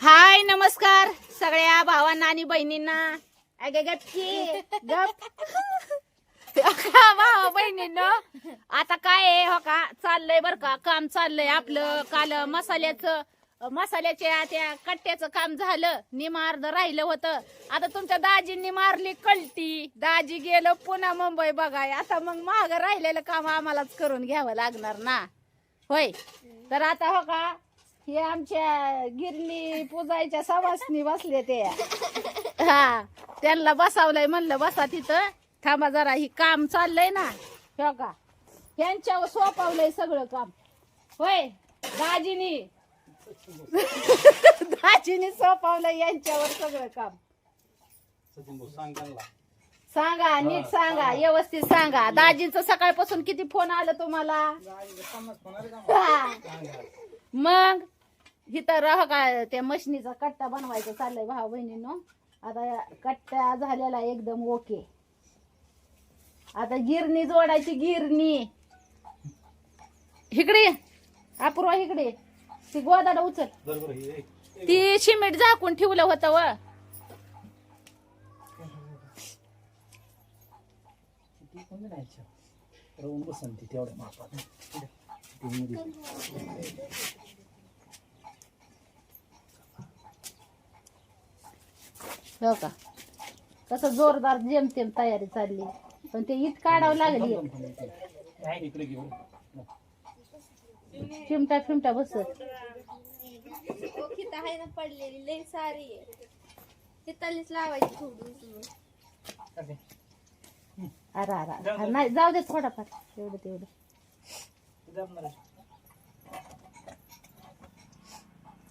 हाय नमस्कार. सगळ्या भावांना आणि बहिणींना. अगे भावा बहिणींनो. आता काय आहे हो का? चाललंय बर का काम चाललंय आपलं. काल मसाल्याचं मसाल्याच्या त्या कट्ट्याचं काम झालं. निमार्द राहिलं होतं. आता तुमच्या दाजींनी मारली कलटी. दाजी गेलं पुन्हा मुंबई बघाय. आता मग माग राहिलेलं काम आम्हालाच करून घ्यावं लागणार ना. होय. तर आता हो का हे आमच्या गिरणी पूजायच्या सवासनी बसले ते. हा त्यांना बसावलंय म्हणलं बसा तिथं. थांबा जरा ही काम चाललंय ना. हो का? त्यांच्यावर सोपावलंय सगळं काम. होय दाजीनी. दाजीनी सोपावलंय यांच्यावर सगळं काम. सचिन भाऊ सांग नीट सांगा व्यवस्थित सांगा. दाजींचं सकाळपासून किती फोन आलं तुम्हाला? हा. मग? इथं राह का त्या मशनीचा कट्टा बनवायचा चाललंय भाऊ बहिणीनो. आता कट्टा झालेला एकदम ओके आता गिरणी जोडायची गिरणी. इकडे. अपूर्वा इकडे. ती गोदाडा उचल. हे ती सिमेंट झाकून ठेवलं होतं व. तेवढ्या मापात ती मध्ये. हो का? कसं जोरदार जेमतेम तयारी चालली. पण ते इट काढावं लागली. चिमटा फिमटा बसत. ओळखीत आहे ना पडलेली लई सारी आहे. ते तलीच लावायची थोडी उचलून अरे अरे अरे. नाही जाऊ दे थोडाफार. तेवढं. तेवढं ओके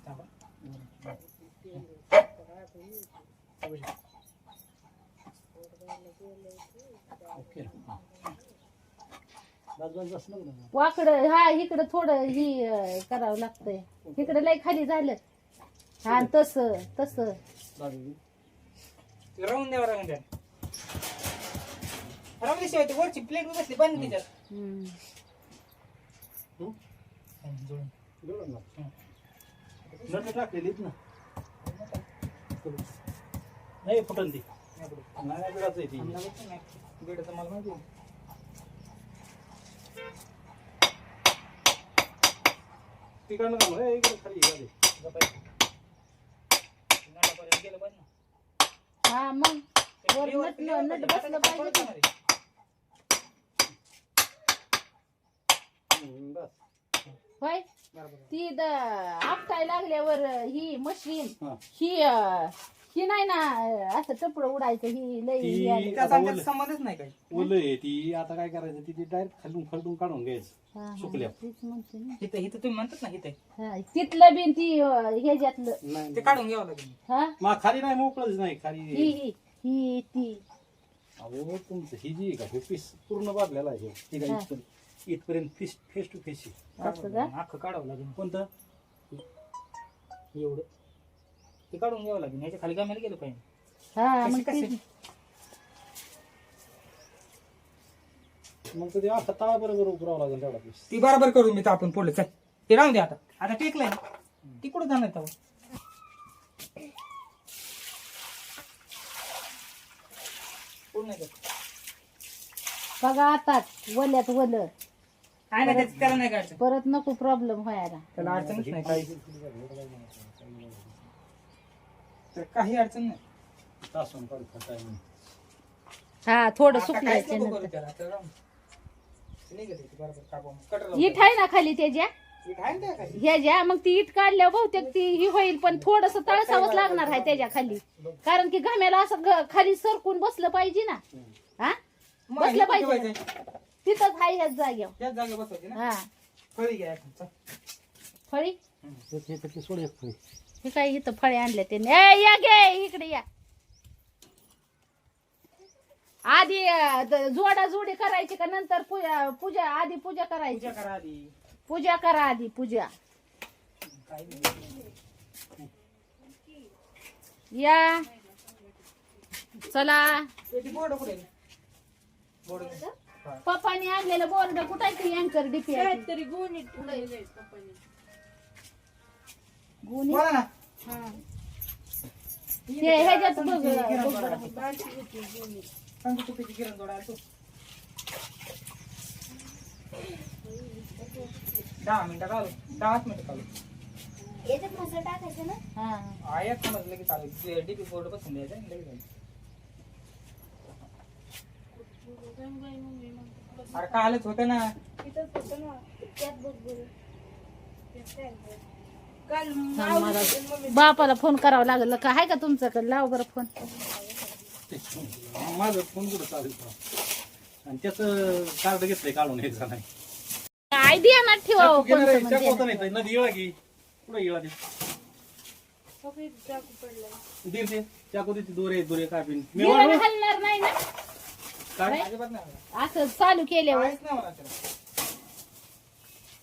हा. बस बस बस नको ना. वाकडं हा इकडं थोडं ही अं, करावं लागतंय. इकडं लय खाली झालं. हा तस तस. राहून द्या राहून द्या. राहून ती वरची प्लेट बसली बंद हं? जोडून टाकलेलीत ना. नाही फुटन ती नाही बिडाच आहे ती. बेडाचं मला माहिती. तिकडनं इकडे खाली गेलं पाहिजे ना. हा मग ते वर प्लेवर- नट- प्लेवर नट पाहिजे. बसलं आता पाहिजे ते ना. पडत बस होय बरोबर. ती द आपटाय लागल्यावर ही मशीन हा. ही अं, ही नाही ना असं टपड उडायचं ही लई ती- ही आली. त्याचा आणि त्याचा संबंधच नाही काही. ओलं आहे ती आता काय करायचं ती डायरेक्ट खालून खरडून काढून घ्यायचं हा, हा, सुकल्या. तेच म्हणते ना. इथं इथं तुम्ही म्हणतात ना इथं. हा, तिथलं बिन ती अं, ह्याच्यातलं नाही ते काढून घ्यावं लागेल. हा? मा खाली नाही मोकळच नाही ही खाली ही. ही ती. अहो तुमचं ही जी आहे का हे पीस पूर्ण बांधलेला आहे. हे. ठीक आहे हा. इथपर्यंत इथपर्यंत फेस फेस टू फेस असं का? अख्खं काढावं लागेल. कोणतं? एवढं. ते काढून घ्यावं लागेल ह्याच्या खाली कामाला गेलं पाहिजे. हा मग कशी? ती- मग तर ते अख्खा तळा बरोबर उभरावं लागेल तेवढा पीस ती बरोबर करू मी तर आपण पुढे चल. ते राहून दे आता. आता टेकलंय. ना ती कुठं जाणार तेव्हा पूर्ण. बघा आताच वल्यात वल. काय नाही त्याचं- त्याला नाही काढायचं. परत नको प्रॉब्लेम व्हायला. त्याला अडचणच नाही. काही तर काही अडचण नाही. तासून काढू. हा थोडं नंतर. ते निघत आहे ना खाली त्याच्याखाली? ह्याच्या मग ती इट काढल्यावर बहुतेक ती ही होईल पण थोडस तळसावंच लागणार आहे त्याच्याखाली. कारण की घाम्याला असं ग- खाली सरकून बसलं पाहिजे ना. हा? बसलं पाहिजे. तिथंच आहे ह्याच जागेवर. त्याच जागेवर बसवायची ना? हा. फळी घ्या. फळी? सोड एक फळी. हे काय इथं फळे आणले ते ए, या गे इकडे या आधी जोडा जोडी करायची का नंतर पूजा पूजा आधी पूजा करायची पूजा करा आधी पूजा करा आधी पूजा काही नाही. या चला ते बोर्ड कुठे आहे? बोर्ड नाही. हा. पप्पानी आणलेलं बोर्ड कुठाय ते अँकर डीपी काहीतरी गुण गुन्हे बोला ना. ते ह्याच्यात बघ किरण बघ. जोडा. बरं. सांगतो कुठे किरण जोडा तू. दहा मिनिटं दहाच याच्यात मसाला टाकायचा ना? हा. हा एक समज लगेच डीपी बोर्ड बसून द्यायचा आणि लगेच चालू. अरे कालच होतं ना. होतं त्यात बघ बरं. थांब मला बापाला फोन करावा लागेल. का आहे का तुमच्याकडे? लाव बरं फोन. माझं फोन कुठं चालू आहे? आणि त्याचं कार्ड घेतलंय काढून हे नाही. आयडिया ना ठेवा कोणतं म्हणजे. नाही नदी येळा की. कुठं येळा ते? चाकू पडलाय दे ते चाकू देते दोरे दोरे कापीन मी गिरण वाढवू? हलणार नाही ना? काय? अजिबात नाही मला. असं चालू केल्यावर. काहीच नाही मला त्याला.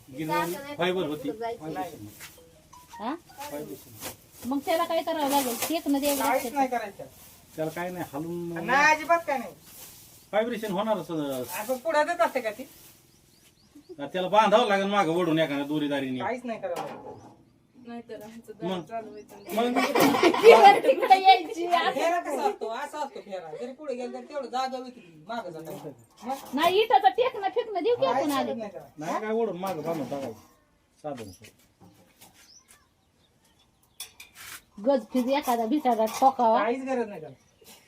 गिरण फायबर होती. हा मग त्याला काय करावं लागेल? केक न द्यावं काहीच लागतं. नाही करायचं. त्याला काय नाही हलून नाही अजिबात काय नाही. व्हायब्रेशन होणारच आपण पुढे देत असते का ती? त्याला बांधावं लागेल मागं ओढून एखाद्या दोरीदारीने. काहीच नाही करावं मग? मग? गिरण तिकडे यायची? फेरा कसा असतो? असा असतो फेरा. जरी पुढे गेलं तर तेवढं जागा विकली मागं जाता नाही. इटाचा टेकणं फेकणं देऊ की आपण आले नाही करायचं. नाही काय ओढून मागं बांधून टाकायचं. साधन गज फिज एखादा भिटारा ठोकावा काहीच गरज नाही त्याला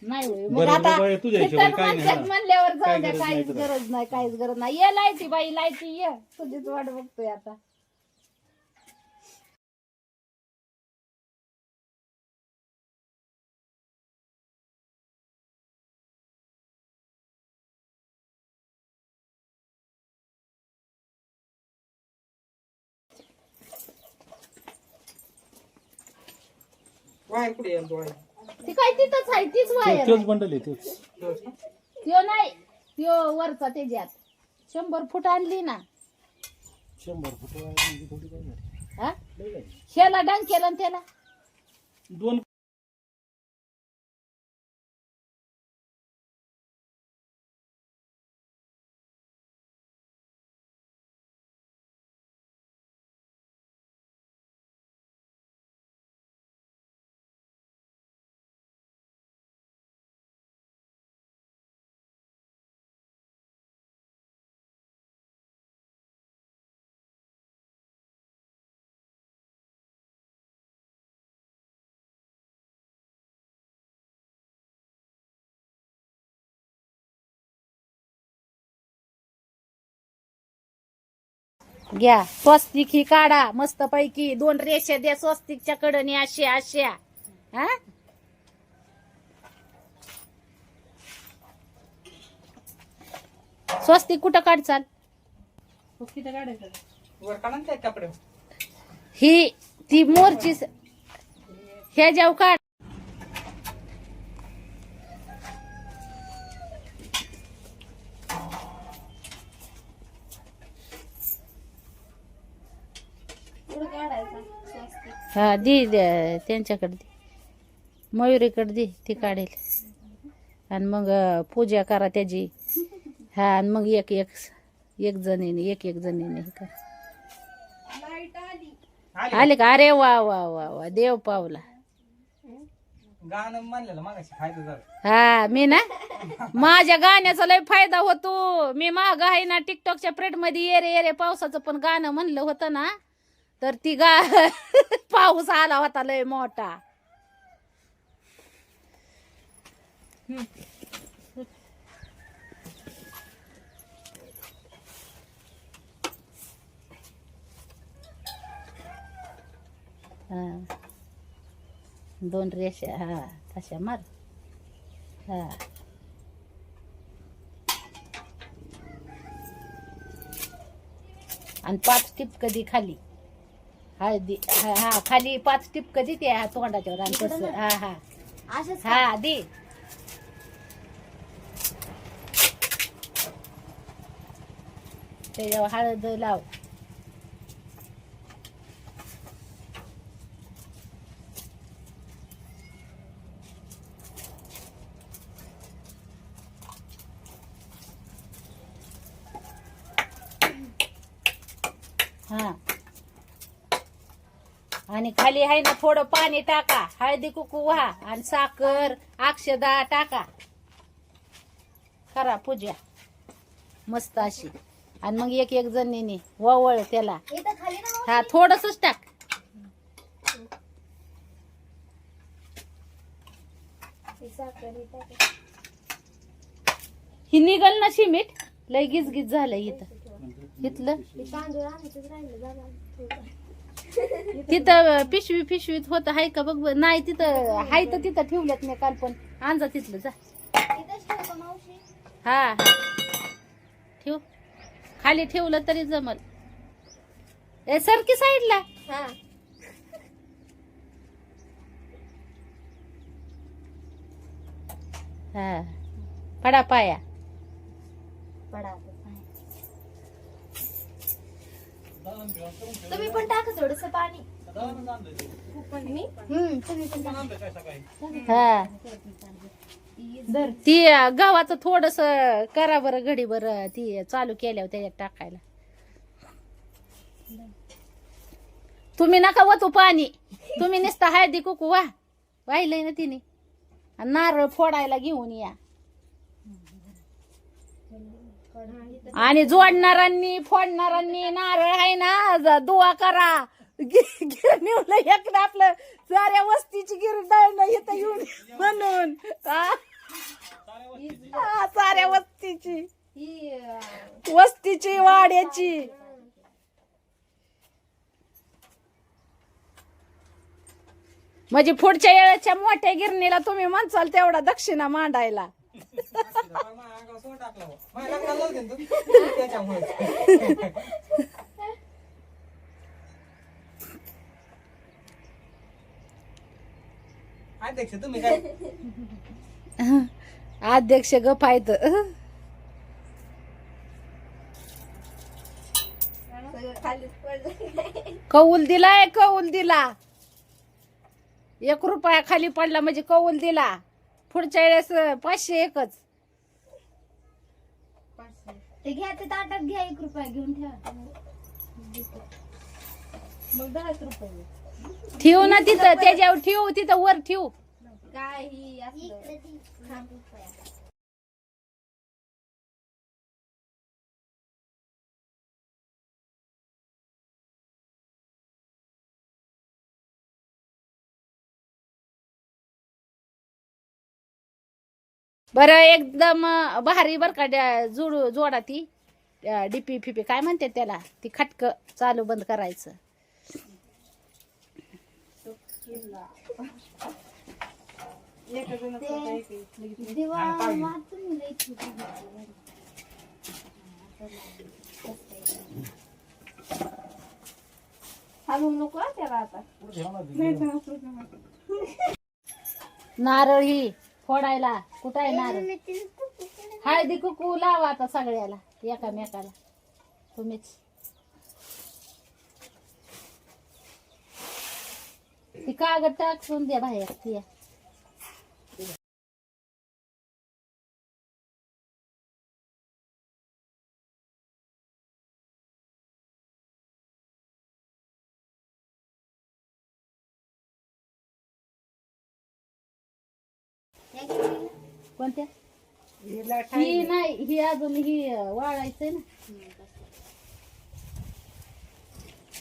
नाही होय. मग बरं, आता बरं, तुझ्या तिथं हिशोबाने काय नाही, म्हणतात हा. म्हणल्यावर जाऊ द्या काहीच तुला. गरज नाही काहीच गरज नाही ये लायती बाई लायती ये तुझीच वाट बघतोय आता वाय कुठे येईल डोळे ती काय तिथंच आहे तीच वायर तोच बंडल आहे तोच. त्यो नाही त्यो वरचा त्याच्यात. शंभर फूट आणली ना. शंभर फुट थोडी काय झाली. हा? लई झाली. शेला डांग केला ना त्याला? दोन घ्या. स्वस्तिक ही काढा. मस्त पैकी दोन रेषा द्या स्वस्तिकच्या कडनी. अशा अशा. हा? स्वस्तिक कुठं काढचाल वर काढा ना ते कपडे ही ती मोरची ह्या जाऊ काढ. हा दे त्यांच्याकडे दे. मयुरीकडे दे ती काढेल. आणि मग पूजा करा त्याची. हा आणि मग एक एक एक जणीने एक एक जणीने हे कर. आली का? अरे वा वा वा वा देव पावला. गाणं म्हणलेलं मागाशी खायचं जरा हा मी ना? माझ्या गाण्याचा लय फायदा होतो. मी माग आहे ना टिकटॉकच्या प्रेटमध्ये येरे येरे पावसाचं पण गाणं म्हणलं होतं ना? तर ती गा पाऊस आला होता लय मोठा. हा. दोन रेषा हा तशा मार. हा. आणि पाच टिप कधी खाली. हळदी हा हा, खाली पाच टिप कधी ते हा तोंडाच्यावर आणि तसं. हा हा. असंच हा दे. त्याच्यावर हळद लाव हा आणि खाली आहे ना थोडं पाणी टाका. हळदी कुकू व्हा. आणि साखर अक्षदा टाका. करा पूजा. मस्त अशी. आणि मग एक एक जणीने ववळ त्याला. हा थोडस टाक. ही निघल ना शिमीट लय गिजगिज झालं इथं. इथलं? तिथं पिशवी पिशवीत होत हाय का बघ. नाही तिथं हाय तर तिथं ठेवल्यात मी काल पण. आणजा तिथलं जा. हा हा. ठेव. खाली ठेवलं तरी जमल. ए सरकी साईडला. हा. हा. पडा पाया. पडा आता पाय. तुम्ही पण टाका थोडस पाणी. मी? हम्म तुम्ही पण टाका. हा. ती अं, गव्हाचं थोडस करा बरं घडी बरं ती चालू केल्यावर त्याच्यात टाकायला. तुम्ही नका वतू पाणी. तुम्ही नुसतं हळदी कुकू वा. वाहिलंय ना तिने. आणि नारळ फोडायला घेऊन या. आणि जोडणाऱ्यांनी फोडणाऱ्यांनी नारळ आहे ना दुवा करा. गि- गिरणीला एक ना आपलं साऱ्या वस्तीची गिरणी इथं येऊन म्हणून. साऱ्या वस्तीची. वस्तीची वाड्याची. म्हणजे पुढच्या वेळेच्या मोठ्या गिरणीला तुम्ही म्हणसाल तेवढा दक्षिणा मांडायला. टाकला. माझ्या त्याच्यामुळे. अध्यक्ष तुम्ही काय? अध्यक्ष गप आहेत. कौल दिलाय कौल दिला. एक रुपया खाली पडला म्हणजे कौल दिला. पुढच्या वेळेस पाचशे एकच. ते घ्या ते ताटात घ्या एक रुपया घेऊन ठेवा. मग दहाच रुपये. ठेवू ना तिथं त्याच्यावर ठेवू तिथं वर ठेवू. काय ही असलं बरं एकदम भारी बर का डॅ- जोडू जोडा ती. डीपी फिपी काय म्हणते त्याला? ती खटक चालू बंद करायचं. नको त्याला आता. नारळ. ही फोडायला. कुठं आहे नारळ हळदी कुकू लावा आता सगळ्याला एकामेकाला. तुम्हीच. ती कागद टाकून द्या बाहेर ती. कोणत्या? ही नाही ही अजून ही वाळायचंय ना.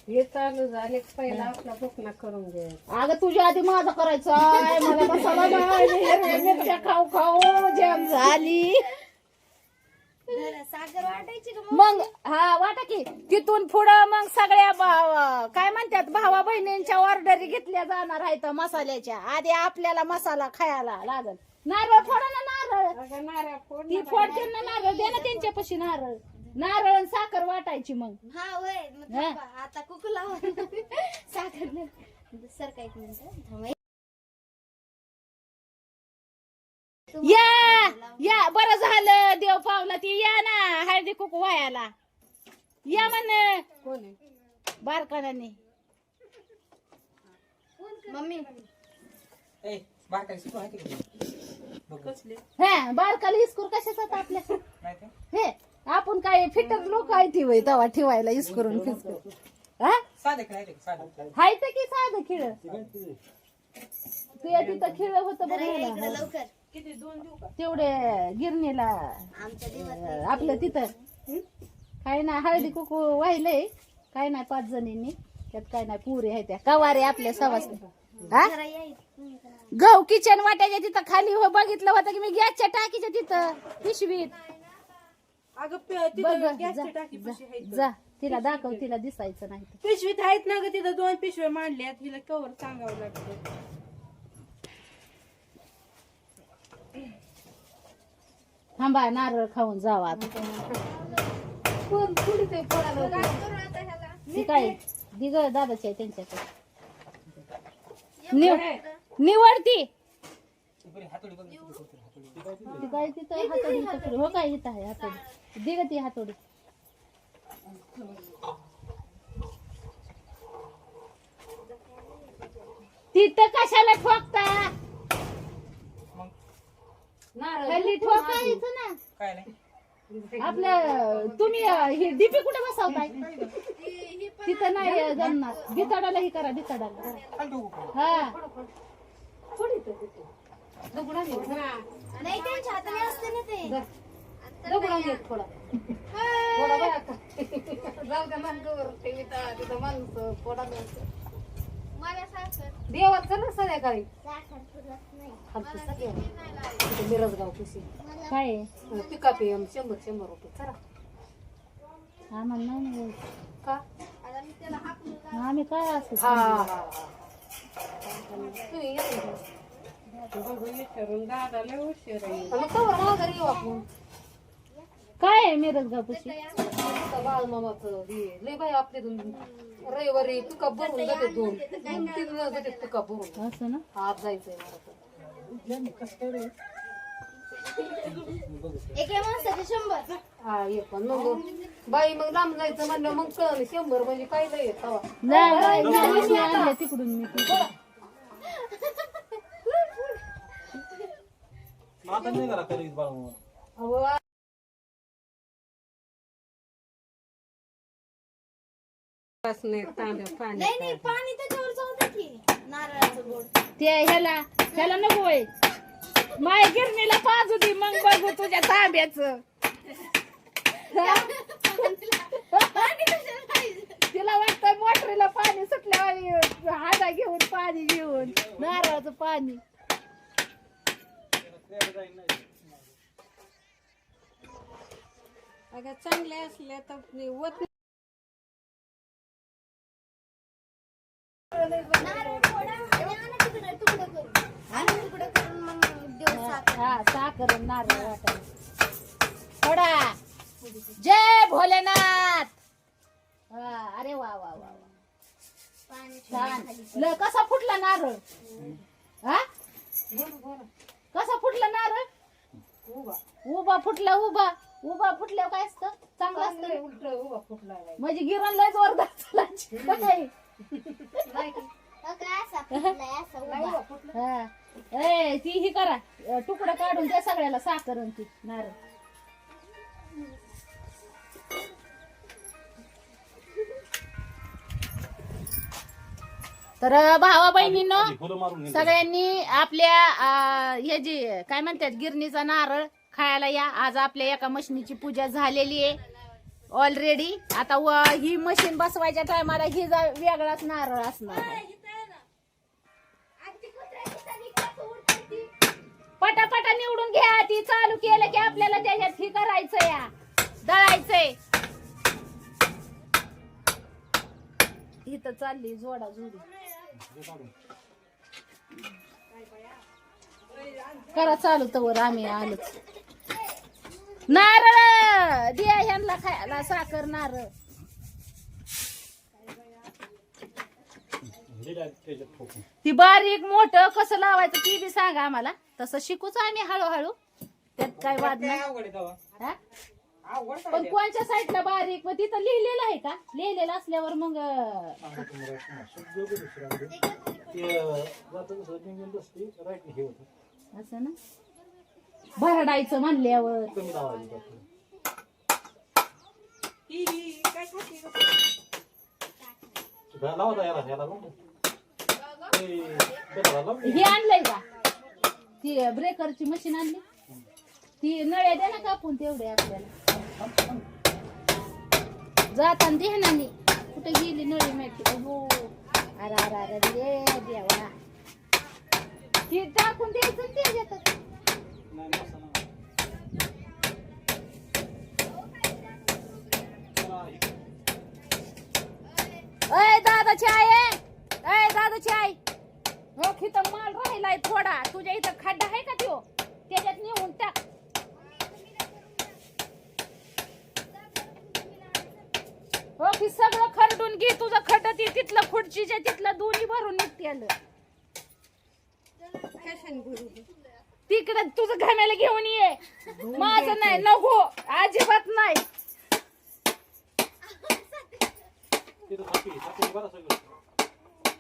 हे चालू झाले की पहिला आपला भुकना करून घे अगं तुझ्या आधी माझं करायचं आहे. मला नाही. मिरच्या खाऊ खाऊ जॅम झाली. वाटायची का मग? हा वाटा की. तिथून पुढं मग सगळ्या भा- काय म्हणतात भावा बहिणींच्या ऑर्डरी घेतल्या जाणार आहेत मसाल्याच्या. आधी आपल्याला मसाला खायला लागल. नारळ फोडा ना नारळ. अगं नारळ फोड ती फोडते ना नारळ. दे ना त्यांच्यापाशी नारळ. नारळ आणि साखर वाटायची मग. हा वय मग हा. थांबा. आता कुकू लावा. साखर नाही. सर का एक मिनिट थांबा. या या बरं झालं. देव पावला ती. या ना हळदी कुकू व्हायला. या म्हण. कोण आहे? बारकानाने. मम्मी. ए बारकाई सुरू आहे का तुझी? हा बारकाला इस्कूर कशाचा आपल्या? हे आपण काय फिटर लोक आहे ती वय तवा ठेवायला इस्करून हा? साधे साधे. हाय तर की साधं खिळ? ते काय ते? तुया तिथं खिळ होतं बरं तेवढे गिरणीला आपलं तिथं. काय नाही हळदी कुकू वाहिलंय. काय नाही पाच जणींनी. त्यात काय नाही पुरी आहे त्या. कवारे आपल्या सवासने हा? गहू किचन वाट्याच्या तिथं खाली हो बघितलं होतं की मी गॅसच्या टाकीच्या तिथं पिशवीत. अगं प- बघ तिथं जा, आहेत. तिला दाखव तिला दिसायचं नाही. पिशवीत आहेत ना ग तिथं दोन पिशव्या मांडल्यात. हिला कवर सांगावं लागतं. थांबा नारळ खाऊन जावा ते काय दिग दादाची आहे त्यांच्याकडे. निवडती. ती काय तिथं हातोडी हातोडी हो काय इथं आहे हातोडी दिग ती हातोडी तिथं कशाला ठोकता? हल्ली खाली ठोकायचं ना. काय नाही आपलं तुम्ही अं, हे डीपी कुठे बसवताय तिथं नाही जमणार. बिचाडाला ही करा बिचाडाला हा. नाही त्यांच्या हाताने असते ना ते. मला साखर देवाचं ना संध्याकाळी. साखर पुरत नाही. मिरजगाव कुशी काय आहे? पिकअप एम शंभर शंभर रुपये. चला. आम्हाला नाही ना. का? आता मी त्याला हाकलून आम्ही काय असं हा हा हा? मग कवर माघारी येऊ आपण काय आहे मिरज आता बाळ मामाचं हे लय बाई आपले दोन रविवारी पिकअप भरून जाते दोन दोन तीन जाते पिकअप भरून असं ना? आज जायचंय मला तर. एका माणसाचे शंभर. हा ये पण मग. बाई मग लांब जायचं म्हणलं मग कळलं शंभर म्हणजे काय लय तवा. तिकडून मी आता नाही करा करीत बाळा. अहो, नाही तांब्या पाणी नाही नाही पाणी त्याच्यावर जाऊ दे की नारळाचं गोड. ते ह्याला ह्याला नको होय माय गिरणीला पाजू दे मग बघू तुझ्या तांब्याच. तिला वाटतं मोटरीला पाणी सुटल्यावर हाडा घेऊन पाणी घेऊन नारळाचं पाणी. अगं चांगल्या असल्या तर वत नारळ फोडा आणि आणा तिकडे तुकडं करून? आणा तुकडं करून मग देऊ साखर. हा साखर आणि नारळ वाटायला. थोडा जय भोलेनाथ. हा, अरे वा वा वा वा. पाणी छान. ल कसा फुटला नारळ? हा? कसा फुटला नारळ? उभा. फुटला उभा. उभा फुटल्यावर काय असतं? चांगलं असतं. उलट उभा फुटला म्हणजे गिरण लय जोरदार चालायची. हा. ए ती ही करा तुकडं काढून द्या सगळ्याला साखर आणि ती नारळ तर भावा बहिणींनो. सगळ्यांनी आपल्या आ, हे जे काय म्हणतात गिरणीचा नारळ खायला या आज आपल्या एका मशीनीची पूजा झालेली आहे ऑलरेडी आता व ही मशीन बसवायच्या टायमाला ही जा वेगळाच नारळ असणार आहे. केलं की आपल्याला त्याच्यात ही करायचं या. दळायचंय. इथं चालली जोडा जोडी. करा चालू तर आम्ही आलोच. नारळ! दिया ह्यांना खायला साखर नारळ. ती बारीक मोठ कसं लावायचं ती बी सांगा आम्हाला. तसं शिकूच आम्ही हळूहळू. त्यात काय वाद नाही. अवघड आहे. हा? पण कोणच्या साईडला बारीक? मग तिथं लिहिलेलं आहे का? लिहिलेलं असल्यावर मग अं, हे असं ना? भरडायचं म्हणल्यावर. हे आणलंय का? ती ब्रेकरची मशीन आणली? ती नळ्या द्या ना कापून तेवढे आपल्याला. जाताना ध्यानाने कुठे गेली नळी माहिती हो. अरे अरे अरे रे देवा. ती टाकून द्यायचं ते देतात. अय दादाची आई अय. दादाची आई. हो इथं माल राहिलाय थोडा. तुझ्या इथं खड्डा आहे का त्यो? त्याच्यात नेऊन टाक. हो की सगळं खरडून घे तुझं खड्ड ती तिथलं खुर्चीच्या तिथलं दोन्ही भरून निघते आलं. तिकडं तुझं घाण्याला घेऊन ये. माझं नाही नको अजिबात नाही.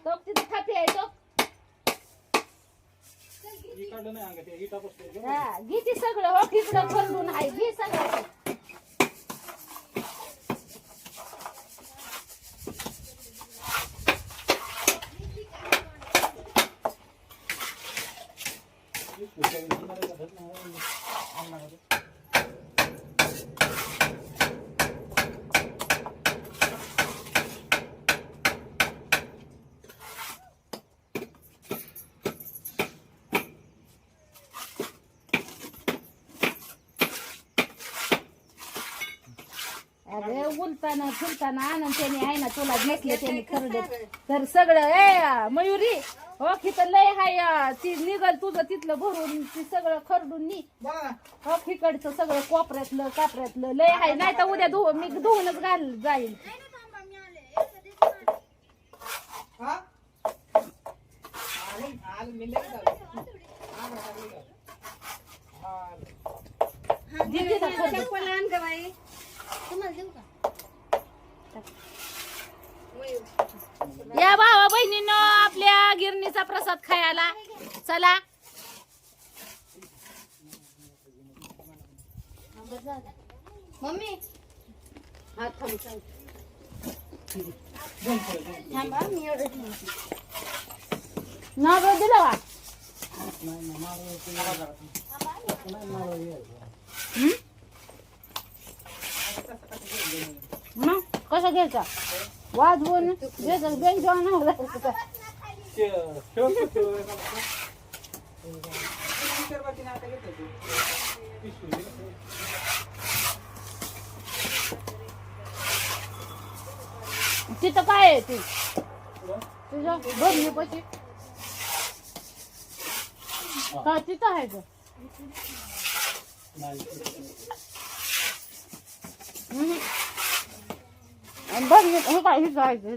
तो तिथं खाते आहे तो. हा, घे ते सगळं हो तिकडं खरडून आहे घे सगळं. अरे उलताना फुलताना आनंद त्याने आहे ना तुला घेतले त्याने खरडे. तर सगळं ए मयुरी हो तिथं लय हाय ती निघल तुझं तिथलं भरून ती सगळं खरडून नी. हो खिकडचं सगळं कोपऱ्यातलं कापऱ्यातलं लय हाय. नाही तर उद्या धुव मी धुवूनच घाल जाईल हा? आले आले मी. हा. खरडून. तुम्हाला देऊ का? या भावा बहिणीनं आपल्या गिरणीचा प्रसाद खायला. चला. मम्मी. हात थांबा मी एवढं नारळ दिला मग कसं घ्यायचा? वाजवून बेंच. तिथं काय आहे ते भरणी पशी का तिथं आहे का. हम्म. बघ मी हे काय हिचं